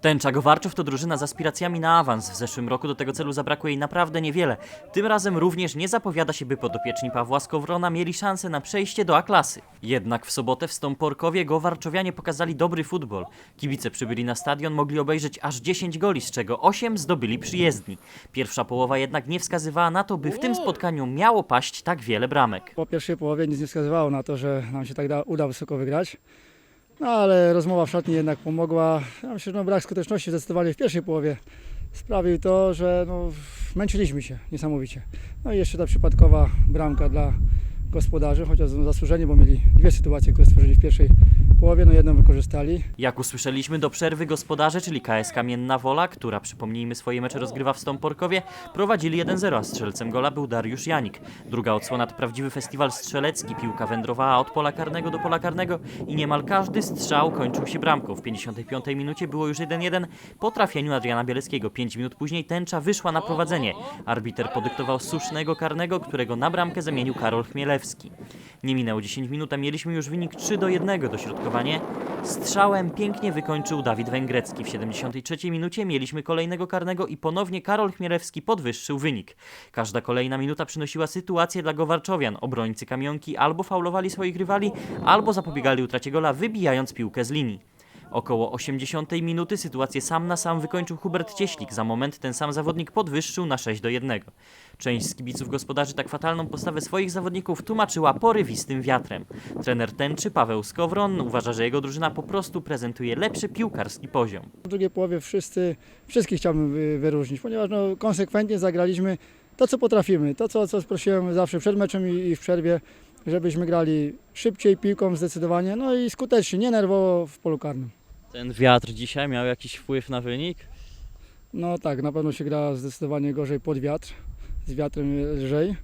Tęcza Gowarczów to drużyna z aspiracjami na awans. W zeszłym roku do tego celu zabrakło jej naprawdę niewiele. Tym razem również nie zapowiada się, by podopieczni Pawła Skowrona mieli szansę na przejście do A-klasy. Jednak w sobotę w Stąporkowie Gowarczowianie pokazali dobry futbol. Kibice przybyli na stadion, mogli obejrzeć aż 10 goli, z czego 8 zdobyli przyjezdni. Pierwsza połowa jednak nie wskazywała na to, by w tym spotkaniu miało paść tak wiele bramek. Po pierwszej połowie nic nie wskazywało na to, że nam się tak da, uda wysoko wygrać. No ale rozmowa w szatni jednak pomogła. Ja myślę, że no, brak skuteczności zdecydowanie w pierwszej połowie sprawił to, że no, męczyliśmy się niesamowicie. No i jeszcze ta przypadkowa bramka dla gospodarzy, chociaż no, zasłużeni, bo mieli dwie sytuacje, które stworzyli w pierwszej połowie, no jedną wykorzystali. Jak usłyszeliśmy do przerwy gospodarze, czyli KS Kamienna Wola, która przypomnijmy swoje mecze rozgrywa w Stąporkowie, prowadzili 1-0, a strzelcem gola był Dariusz Janik. Druga odsłona to prawdziwy festiwal strzelecki, piłka wędrowała od pola karnego do pola karnego i niemal każdy strzał kończył się bramką. W 55 minucie było już 1-1 po trafieniu Adriana Bieleckiego. 5 minut później tęcza wyszła na prowadzenie. Arbiter podyktował słusznego karnego, którego na bramkę zamienił Karol Chmielewski. Nie minęło 10 minut, a mieliśmy już wynik 3 do 1 Strzałem pięknie wykończył Dawid Węgrecki. W 73 minucie mieliśmy kolejnego karnego i ponownie Karol Chmielewski podwyższył wynik. Każda kolejna minuta przynosiła sytuację dla Gowarczowian. Obrońcy kamionki albo faulowali swoich rywali, albo zapobiegali utracie gola, wybijając piłkę z linii. Około 80 minuty sytuację sam na sam wykończył Hubert Cieślik. Za moment ten sam zawodnik podwyższył na 6 do 1. Część z kibiców gospodarzy tak fatalną postawę swoich zawodników tłumaczyła porywistym wiatrem. Trener tęczy Paweł Skowron uważa, że jego drużyna po prostu prezentuje lepszy piłkarski poziom. W drugiej połowie wszyscy, wszystkich chciałbym wy- wyróżnić, ponieważ no, konsekwentnie zagraliśmy to, co potrafimy, to, co, co prosiłem zawsze przed meczem i, i w przerwie, żebyśmy grali szybciej, piłką zdecydowanie, no i skutecznie, nie nerwowo w polu karnym. Ten wiatr dzisiaj miał jakiś wpływ na wynik? No tak, na pewno się gra zdecydowanie gorzej pod wiatr, z wiatrem lżej,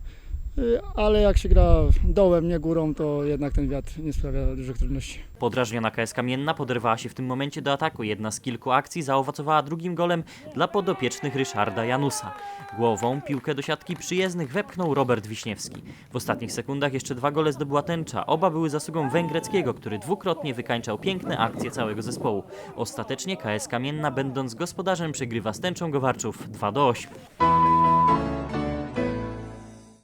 ale jak się gra dołem, nie górą, to jednak ten wiatr nie sprawia dużych trudności. Podrażniona KS Kamienna poderwała się w tym momencie do ataku. Jedna z kilku akcji zaowocowała drugim golem dla podopiecznych Ryszarda Janusa. Głową piłkę do siatki przyjezdnych wepchnął Robert Wiśniewski. W ostatnich sekundach jeszcze dwa gole zdobyła tęcza. Oba były zasługą Węgreckiego, który dwukrotnie wykańczał piękne akcje całego zespołu. Ostatecznie KS Kamienna, będąc gospodarzem, przegrywa z tęczą Gowarczów 2 do 8.